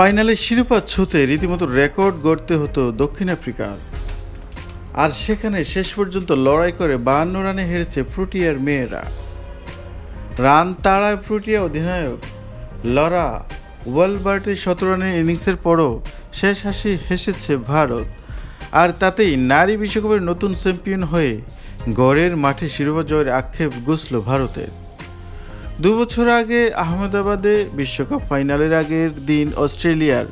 ফাইনালে শিরোপা ছুতে রীতিমতো রেকর্ড গড়তে হতো দক্ষিণ আফ্রিকার। আর সেখানে শেষ পর্যন্ত লড়াই করে বাহান্ন রানে হেরেছে প্রোটিয়ার মেয়েরা। রান তাড়ায় প্রোটিয়া অধিনায়ক। লরা ওয়ালবার্টের সতেরো রানের ইনিংসের পরও শেষ হাসি হেসেছে ভারত। আর তাতেই নারী বিশ্বকাপের নতুন চ্যাম্পিয়ন হয়ে গড়ের মাঠে শিরোপা জয়ের আক্ষেপ গুছল ভারতের। দু বছর আগে আহমেদাবাদে বিশ্বকাপ ফাইনালের আগের দিন অস্ট্রেলিয়ার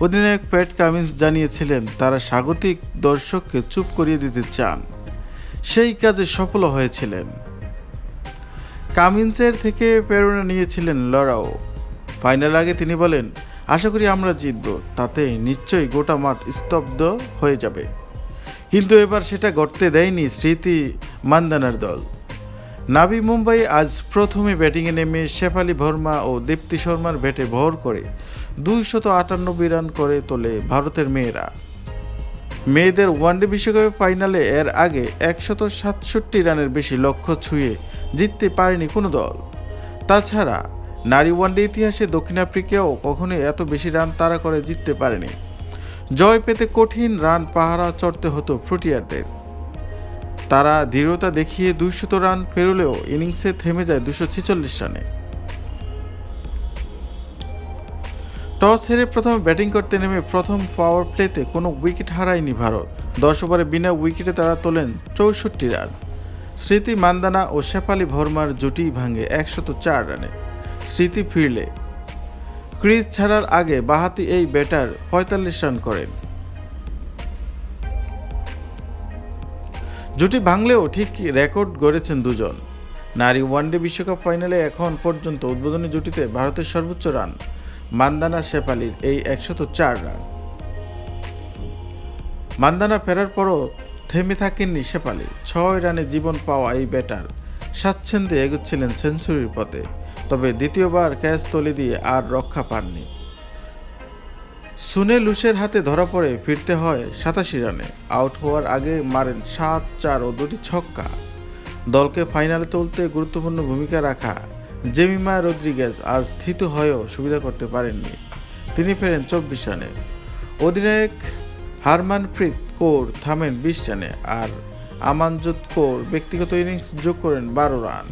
অধিনায়ক প্যাট কামিন্স জানিয়েছিলেন, তারা স্বাগতিক দর্শককে চুপ করিয়ে দিতে চান। সেই কাজে সফল হয়েছিলেন। কামিন্সের থেকে প্রেরণা নিয়েছিলেন লড়াও ফাইনাল আগে তিনি বলেন, আশা করি আমরা জিতব, তাতে নিশ্চয়ই গোটা মাঠ স্তব্ধ হয়ে যাবে। কিন্তু এবার সেটা ঘটতে দেয়নি স্মৃতি মান্দানার দল। নাভি মুম্বাই আজ প্রথমে ব্যাটিংয়ে নেমে শেফালি ভর্মা ও দীপ্তি শর্মার ব্যাটে ভর করে দুইশত আটানব্বই রান করে তোলে ভারতের মেয়েরা। মেয়েদের ওয়ানডে বিশ্বকাপের ফাইনালে এর আগে একশত সাতষট্টি রানের বেশি লক্ষ্য ছুঁয়ে জিততে পারেনি কোনো দল। তাছাড়া নারী ওয়ানডে ইতিহাসে দক্ষিণ আফ্রিকাও কখনোই এত বেশি রান তাড়া করে জিততে পারেনি। জয় পেতে কঠিন রান পাহারা চড়তে হতো ফ্রুটিয়ারদের। তারা দৃঢ়তা দেখিয়ে দুইশত রান পেরোলেও ইনিংসে থেমে যায় দুশো ছেচল্লিশ রানে। টস হেরে প্রথমে ব্যাটিং করতে নেমে প্রথম পাওয়ার প্লেতে কোনো উইকেট হারায়নি ভারত। দশ ওভারে বিনা উইকেটে তারা তোলেন চৌষট্টি রান। স্মৃতি মান্দানা ও শেফালি ভর্মার জুটি ভাঙে একশত চার রানে। স্মৃতি ফিরলে। ক্রিজ ছাড়ার আগে বাহাতি এই ব্যাটার পঁয়তাল্লিশ রান করেন। জুটি ভাঙলেও ঠিক রেকর্ড গড়েছেন দুজন। নারী ওয়ানডে বিশ্বকাপ ফাইনালে এখন পর্যন্ত উদ্বোধনী জুটিতে ভারতের সর্বোচ্চ রান, মান্দানা শেফালির এই একশত চার রান। মান্দানা ফেরার পরও থেমে থাকেননি শেফালি, ছয় রানে জীবন পাওয়া এই ব্যাটার স্বাচ্ছন্দ্যে এগোচ্ছিলেন সেঞ্চুরির পথে, তবে দ্বিতীয়বার ক্যাচ তলে দিয়ে আর রক্ষা পাননি। সুনে লুসের হাতে ধরা পড়ে ফিরতে হয় সাতাশি রানে। আউট হওয়ার আগে মারেন সাত, চার ও দুটি ছক্কা। দলকে ফাইনালে তুলতে গুরুত্বপূর্ণ ভূমিকা রাখা জেমিমা রদ্রিগেজ আজ স্থিত হয়েও সুবিধা করতে পারেননি। তিনি ফেরেন চব্বিশ রানে। অধিনায়ক হারমানপ্রীত কৌর থামেন বিশ রানে আর আমানজুত কৌর ব্যক্তিগত ইনিংস যোগ করেন বারো রান।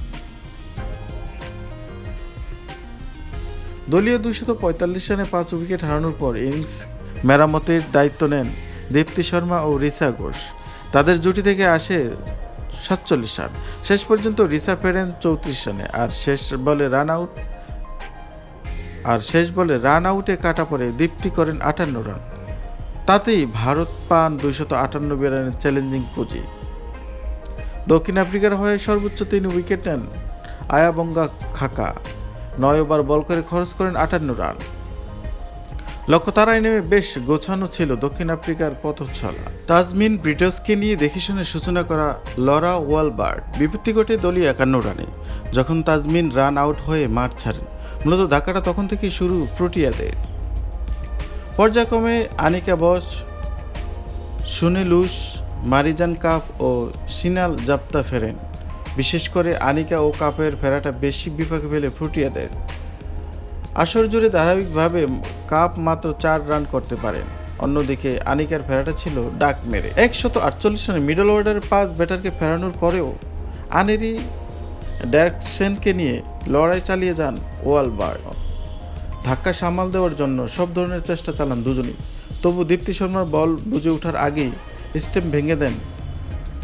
দলীয় দুশত পঁয়তাল্লিশ রানে পাঁচ উইকেট হারানোর পর ইনিংস মেরামতের দায়িত্ব নেন দীপ্তি শর্মা ও রিসা ঘোষ। তাদের জুটি থেকে আসে সাতচল্লিশ রান। শেষ পর্যন্ত রিসা ফেরেন চৌত্রিশ রানে। আর শেষ বলে রান আউট আর শেষ বলে রান আউটে কাটা পরে দীপ্তি করেন আটান্ন রান। তাতেই ভারত পান দুইশত আটানব্বই রানের চ্যালেঞ্জিং পুঁজি। দক্ষিণ আফ্রিকার হয়ে সর্বোচ্চ তিন উইকেট নেন আয়াবঙ্গা খাকা। নয় ওভার বল করে খরচ করেন আটান্ন রান। লক্ষ্য তারাই নেমে বেশ গোছানো ছিল দক্ষিণ আফ্রিকার পথছলা তাজমিন ব্রিটসকে নিয়ে দেখে শুনে সূচনা করা লরা ওয়ালবার্ড বিপত্তি ঘটে দলীয় একান্ন রানে। যখন তাজমিন রান আউট হয়ে মাঠ ছাড়েন, মূলত ধাক্কাটা তখন থেকেই শুরু প্রোটিয়াদের। পর্যায়ক্রমে আনিকা বস সুনেলুস মারিজান কাপ ও সিনাল জাপ্তা ফেরেন বিশেষ করে আনিকা ও কাপের ফেরাটা বেশি বিপাকে ফেলে ফ্রুটিয়াদের আসর জুড়ে ধারাবাহিকভাবে কাপ মাত্র চার রান করতে পারেন। অন্যদিকে আনিকার ফেরাটা ছিল ডাক মেরে। একশত আটচল্লিশ রানে মিডল অর্ডারের পাঁচ ব্যাটারকে ফেরানোর পরেও আনেরি ড্যারকসেনকে নিয়ে লড়াই চালিয়ে যান ওয়ালবার্ড ধাক্কা সামাল দেওয়ার জন্য সব ধরনের চেষ্টা চালান দুজনই। তবু দীপ্তি শর্মার বল বুঝে ওঠার আগেই স্টেম ভেঙে দেন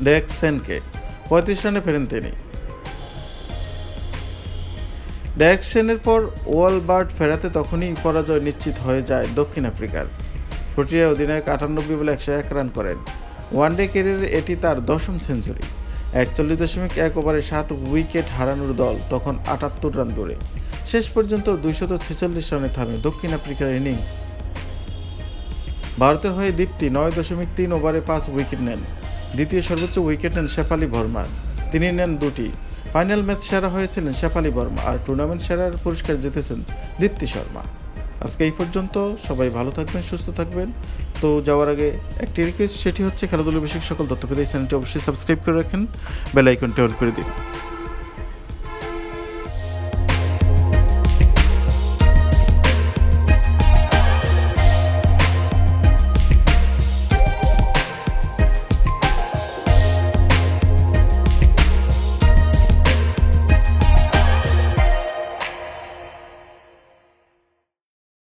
ড্যারকসেনকে পঁয়ত্রিশ রানে ফেরেন তিনি। ডাইরেকশনের পর ওয়ালবার্ড ফেরাতে তখনই পরাজয় নিশ্চিত হয়ে যায় দক্ষিণ আফ্রিকার। প্রোটিয়া অধিনায়ক আটানব্বই বলে একশো এক রান করেন। ওয়ানডে ক্যারিয়ারে এটি তার দশম সেঞ্চুরি। একচল্লিশ দশমিক এক ওভারে সাত উইকেট হারানোর দল তখন আটাত্তর রান দূরে শেষ পর্যন্ত দুইশত ছেচল্লিশ রানে থামে দক্ষিণ আফ্রিকার ইনিংস। ভারতের হয়ে দীপ্তি নয় দশমিক তিন ওভারে পাঁচ উইকেট নেন। দ্বিতীয় সর্বোচ্চ উইকেট নেন শেফালি বর্মা। তিনি নেন দুটি। ফাইনাল ম্যাচ সেরা হয়েছিলেন শেফালি বর্মা আর টুর্নামেন্ট সেরার পুরস্কার জিতেছেন দীপ্তি শর্মা। আজকে এই পর্যন্ত সবাই ভালো থাকবেন, সুস্থ থাকবেন। তো যাওয়ার আগে একটি রিকোয়েস্ট সেটি হচ্ছে খেলাধুলো বিষয়ক সকল তথ্য পেতে চ্যানেলটি অবশ্যই সাবস্ক্রাইব করে রাখেন বেল আইকনটি অন করে দিন।